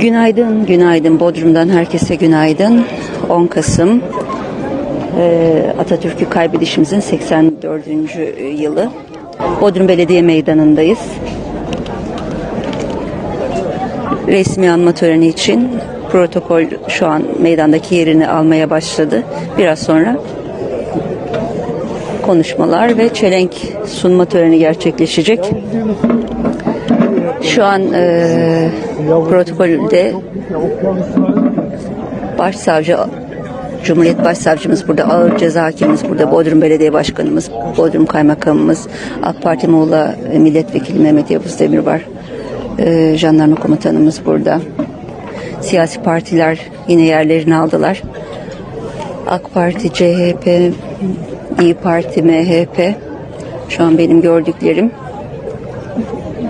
Günaydın, günaydın. Bodrum'dan herkese günaydın. 10 Kasım eee, Atatürk'ü kaybedişimizin 84. yılı. Bodrum Belediye Meydanı'ndayız. Resmi anma töreni için protokol şu an meydandaki yerini almaya başladı. Biraz sonra konuşmalar ve çelenk sunma töreni gerçekleşecek. Şu an eee protokolde Başsavcı Cumhuriyet Başsavcımız burada, Ağır Ceza Hakimimiz burada, Bodrum Belediye Başkanımız, Bodrum Kaymakamımız, AK Parti Muğla Milletvekili Mehmet Yavuz Demir var. Ee, jandarma komutanımız burada. Siyasi partiler yine yerlerini aldılar. AK Parti, CHP, İyi Parti, MHP şu an benim gördüklerim.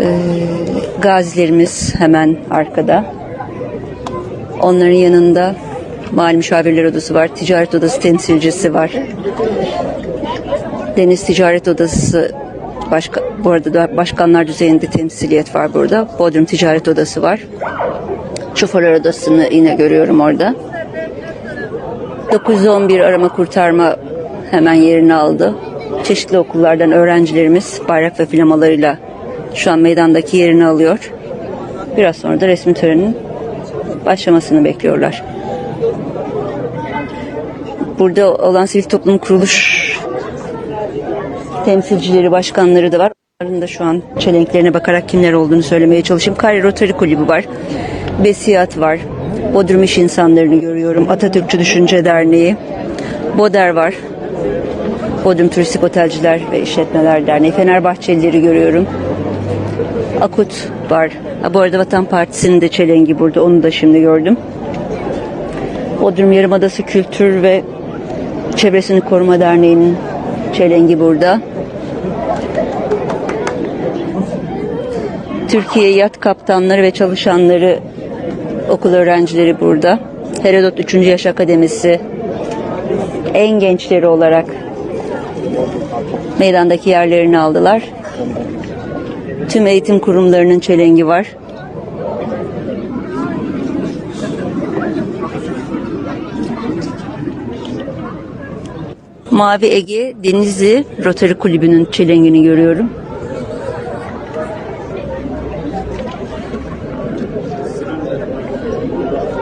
Ee, gazilerimiz hemen arkada. Onların yanında Mali Müşavirler Odası var, Ticaret Odası temsilcisi var. Deniz Ticaret Odası başka, bu arada da başkanlar düzeyinde temsiliyet var burada. Bodrum Ticaret Odası var. Şoförler Odası'nı yine görüyorum orada. 911 arama kurtarma hemen yerini aldı. Çeşitli okullardan öğrencilerimiz bayrak ve flamalarıyla şu an meydandaki yerini alıyor. Biraz sonra da resmi törenin başlamasını bekliyorlar. Burada olan sivil toplum kuruluş temsilcileri, başkanları da var. Onların da şu an çelenklerine bakarak kimler olduğunu söylemeye çalışayım. Kare Rotary Kulübü var. Besiyat var. Bodrum İş İnsanlarını görüyorum. Atatürkçü Düşünce Derneği. Boder var. Bodrum Turistik Otelciler ve İşletmeler Derneği. Fenerbahçelileri görüyorum. Akut var. Ha, bu arada Vatan Partisi'nin de çelengi burada. Onu da şimdi gördüm. Bodrum Yarımadası Kültür ve Çevresini Koruma Derneği'nin çelengi burada. Türkiye Yat Kaptanları ve Çalışanları okul öğrencileri burada. Herodot 3. Yaş Akademisi en gençleri olarak meydandaki yerlerini aldılar. Tüm eğitim kurumlarının çelengi var. Mavi Ege Denizli Rotary Kulübü'nün çelengini görüyorum.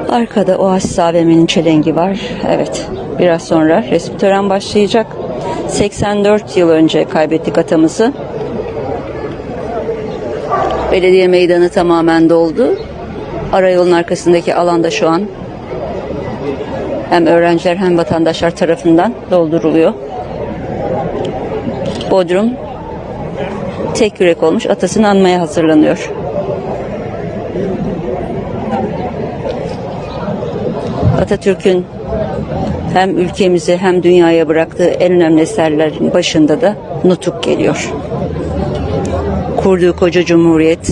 Arkada Oasis AVM'nin çelengi var. Evet, biraz sonra resmi tören başlayacak. 84 yıl önce kaybettik atamızı. Belediye meydanı tamamen doldu. Arayolun arkasındaki alanda şu an hem öğrenciler hem vatandaşlar tarafından dolduruluyor. Bodrum tek yürek olmuş atasını anmaya hazırlanıyor. Atatürk'ün hem ülkemize hem dünyaya bıraktığı en önemli eserlerin başında da nutuk geliyor. Kurduğu koca cumhuriyet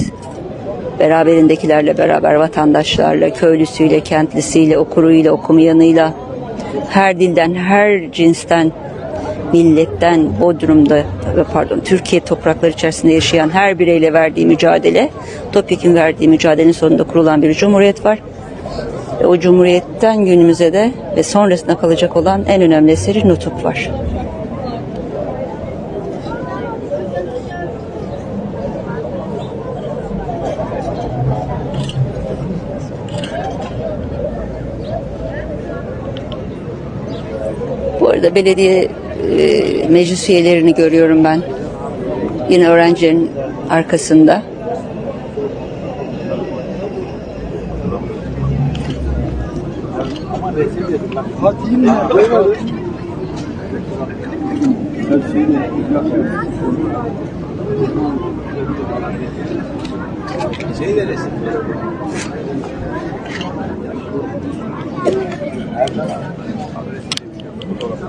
beraberindekilerle beraber vatandaşlarla, köylüsüyle, kentlisiyle, okuruyla, okumayanıyla, her dilden, her cinsten, milletten, Bodrum'da pardon Türkiye toprakları içerisinde yaşayan her bireyle verdiği mücadele, Topyek'in verdiği mücadelenin sonunda kurulan bir cumhuriyet var. Ve o cumhuriyetten günümüze de ve sonrasında kalacak olan en önemli eseri Nutuk var. Dışarıda belediye e, meclis üyelerini görüyorum ben. Yine öğrencilerin arkasında. Şey neresi?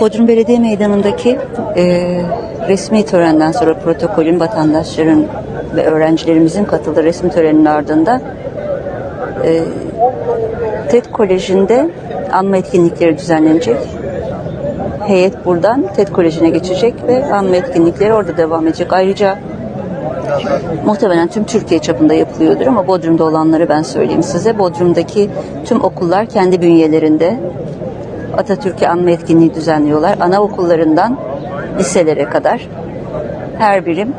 Bodrum Belediye Meydanı'ndaki e, resmi törenden sonra protokolün vatandaşların ve öğrencilerimizin katıldığı resmi törenin ardından e, TED Koleji'nde anma etkinlikleri düzenlenecek. Heyet buradan TED Koleji'ne geçecek ve anma etkinlikleri orada devam edecek. Ayrıca muhtemelen tüm Türkiye çapında yapılıyordur ama Bodrum'da olanları ben söyleyeyim size. Bodrum'daki tüm okullar kendi bünyelerinde Atatürk'ü anma etkinliği düzenliyorlar. Anaokullarından liselere kadar her birim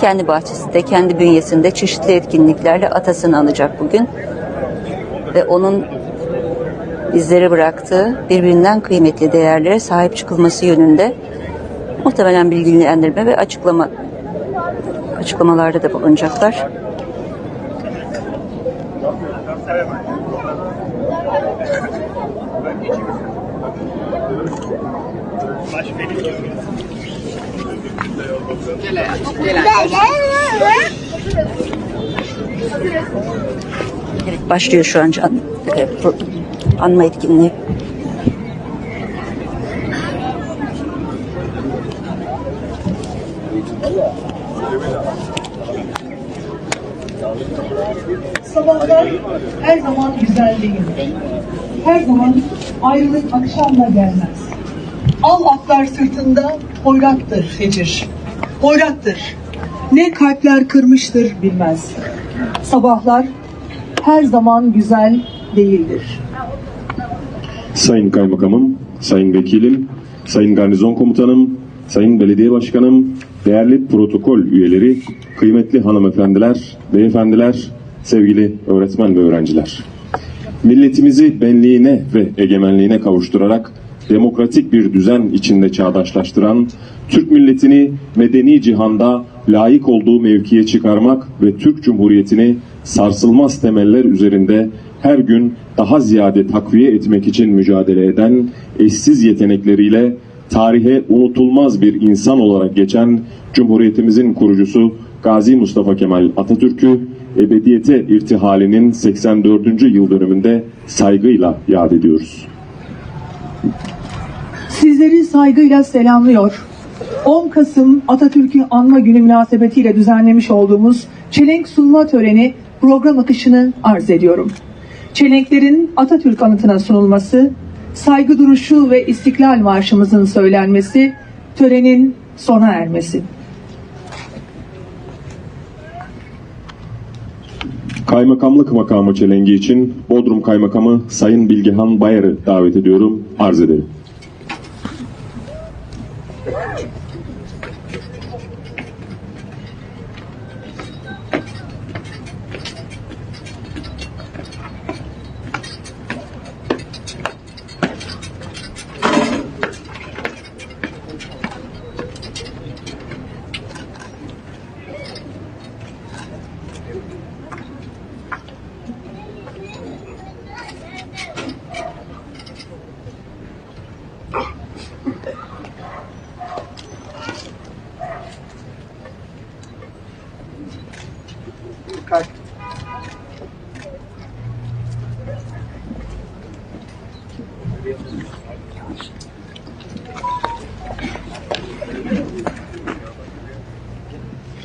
kendi bahçesinde, kendi bünyesinde çeşitli etkinliklerle atasını anacak bugün. Ve onun bizlere bıraktığı birbirinden kıymetli değerlere sahip çıkılması yönünde muhtemelen bilgilendirme ve açıklama açıklamalarda da bulunacaklar. Başlıyor şu an can, e, anma etkinliği. Sabahlar her zaman güzel değildir. Her zaman ayrılık akşamla gelmez. Al atlar sırtında hoyrattır fecir. Hoyrattır. Ne kalpler kırmıştır bilmez. Sabahlar her zaman güzel değildir. Sayın Kaymakamım, Sayın Vekilim, Sayın Garnizon Komutanım, Sayın Belediye Başkanım, değerli protokol üyeleri, kıymetli hanımefendiler, beyefendiler, sevgili öğretmen ve öğrenciler. Milletimizi benliğine ve egemenliğine kavuşturarak demokratik bir düzen içinde çağdaşlaştıran, Türk milletini medeni cihanda layık olduğu mevkiye çıkarmak ve Türk Cumhuriyeti'ni sarsılmaz temeller üzerinde her gün daha ziyade takviye etmek için mücadele eden eşsiz yetenekleriyle tarihe unutulmaz bir insan olarak geçen Cumhuriyetimizin kurucusu Gazi Mustafa Kemal Atatürk'ü ebediyete irtihalinin 84. yıl dönümünde saygıyla yad ediyoruz. Sizleri saygıyla selamlıyor. 10 Kasım Atatürk'ü anma günü münasebetiyle düzenlemiş olduğumuz çelenk sunma töreni program akışını arz ediyorum. Çelenklerin Atatürk anıtına sunulması, saygı duruşu ve istiklal marşımızın söylenmesi, törenin sona ermesi. Kaymakamlık makamı çelengi için Bodrum Kaymakamı Sayın Bilgehan Bayar'ı davet ediyorum, arz ederim.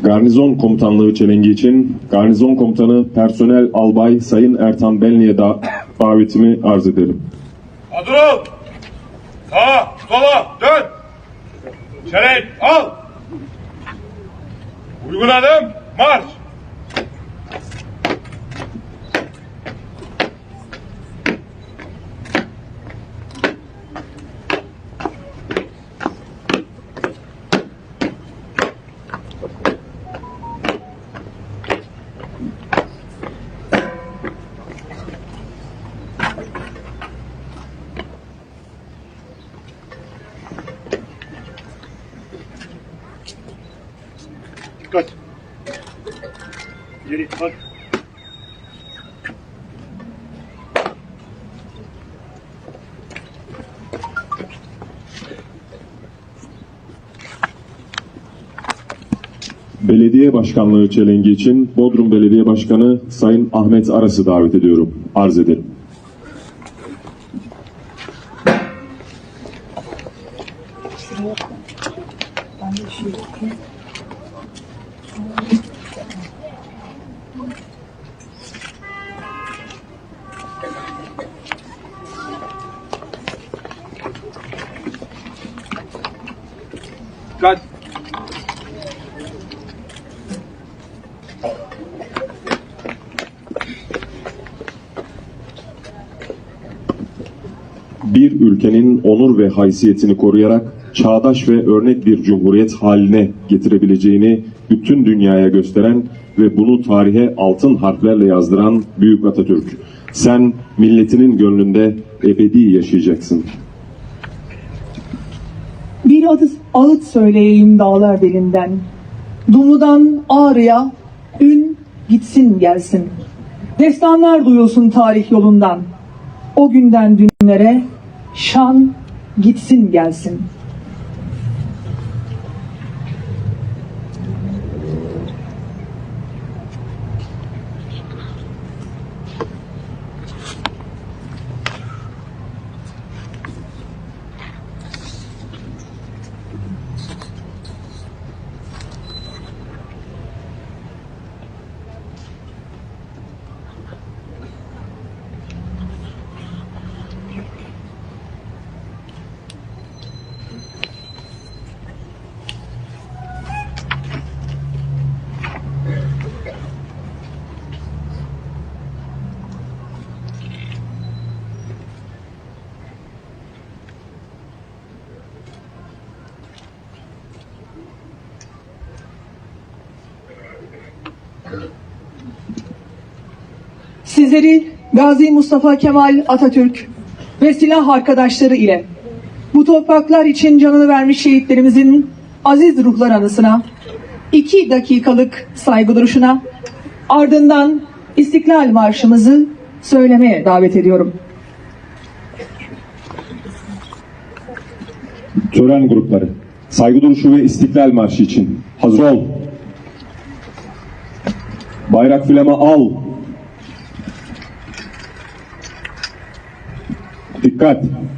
Garnizon Komutanlığı çelengi için Garnizon Komutanı Personel Albay Sayın Ertan Benli'ye da davetimi arz ederim. Ol. Sağa, sola, dön. Çelenk, al. Uygun adım, marş. Dikkat. Geri, bak. Belediye Başkanlığı çelengi için Bodrum Belediye Başkanı Sayın Ahmet Aras'ı davet ediyorum. Arz ederim. Dikkat. Ülkenin onur ve haysiyetini koruyarak çağdaş ve örnek bir cumhuriyet haline getirebileceğini bütün dünyaya gösteren ve bunu tarihe altın harflerle yazdıran Büyük Atatürk. Sen milletinin gönlünde ebedi yaşayacaksın. Bir adı ağıt söyleyeyim dağlar belinden. Dumlu'dan Ağrı'ya ün gitsin gelsin. Destanlar duyulsun tarih yolundan. O günden dünlere şan gitsin gelsin. Sizleri Gazi Mustafa Kemal Atatürk ve silah arkadaşları ile bu topraklar için canını vermiş şehitlerimizin aziz ruhlar anısına iki dakikalık saygı duruşuna ardından İstiklal Marşımızı söylemeye davet ediyorum. Tören grupları, saygı duruşu ve istiklal marşı için hazır ol. Bayrak filama al. cut.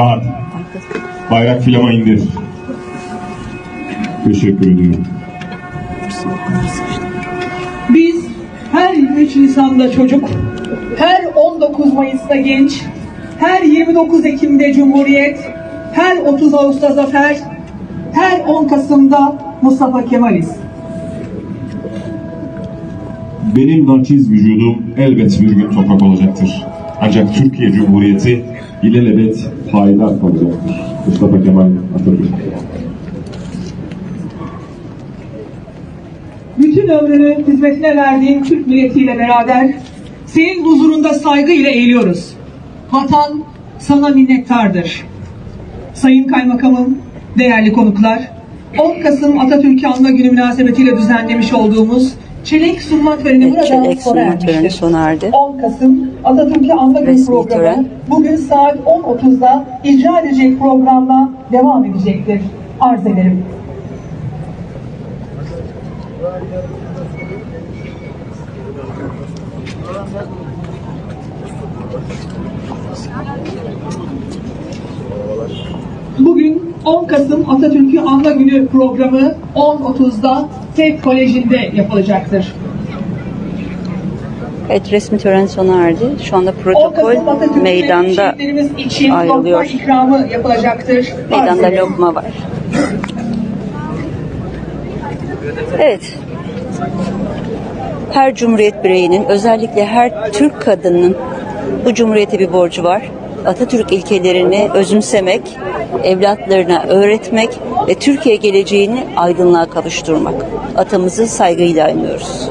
Dikkat. Bayrak filama indir. Teşekkür ediyorum. Biz her 23 Nisan'da çocuk, her 19 Mayıs'ta genç, her 29 Ekim'de Cumhuriyet, her 30 Ağustos'ta Zafer, her 10 Kasım'da Mustafa Kemal'iz. Benim naçiz vücudum elbet bir gün toprak olacaktır. Ancak Türkiye Cumhuriyeti ilelebet payidar kalacaktır. Mustafa Kemal Atatürk. Bütün ömrünü hizmetine verdiğin Türk milletiyle beraber senin huzurunda saygı ile eğiliyoruz. Vatan sana minnettardır. Sayın Kaymakamım, değerli konuklar, 10 Kasım Atatürk'ü anma günü münasebetiyle düzenlemiş olduğumuz çelenk sunma töreni Evet, burada çelenk sona sunma töreni sona erdi. 10 Kasım Atatürk'ü anma günü Resmi programı tören. bugün saat 10.30'da icra edecek programla devam edecektir. Arz ederim. Bugün 10 Kasım Atatürk'ü Anma Günü programı 10.30'da TED Koleji'nde yapılacaktır. Evet resmi tören sona erdi. Şu anda 10 protokol meydanda için ayrılıyor. lokma ikramı yapılacaktır. Meydanda ederim. lokma var. Evet. Her cumhuriyet bireyinin özellikle her Türk kadının bu cumhuriyete bir borcu var. Atatürk ilkelerini özümsemek, evlatlarına öğretmek ve Türkiye geleceğini aydınlığa kavuşturmak. Atamızı saygıyla anıyoruz.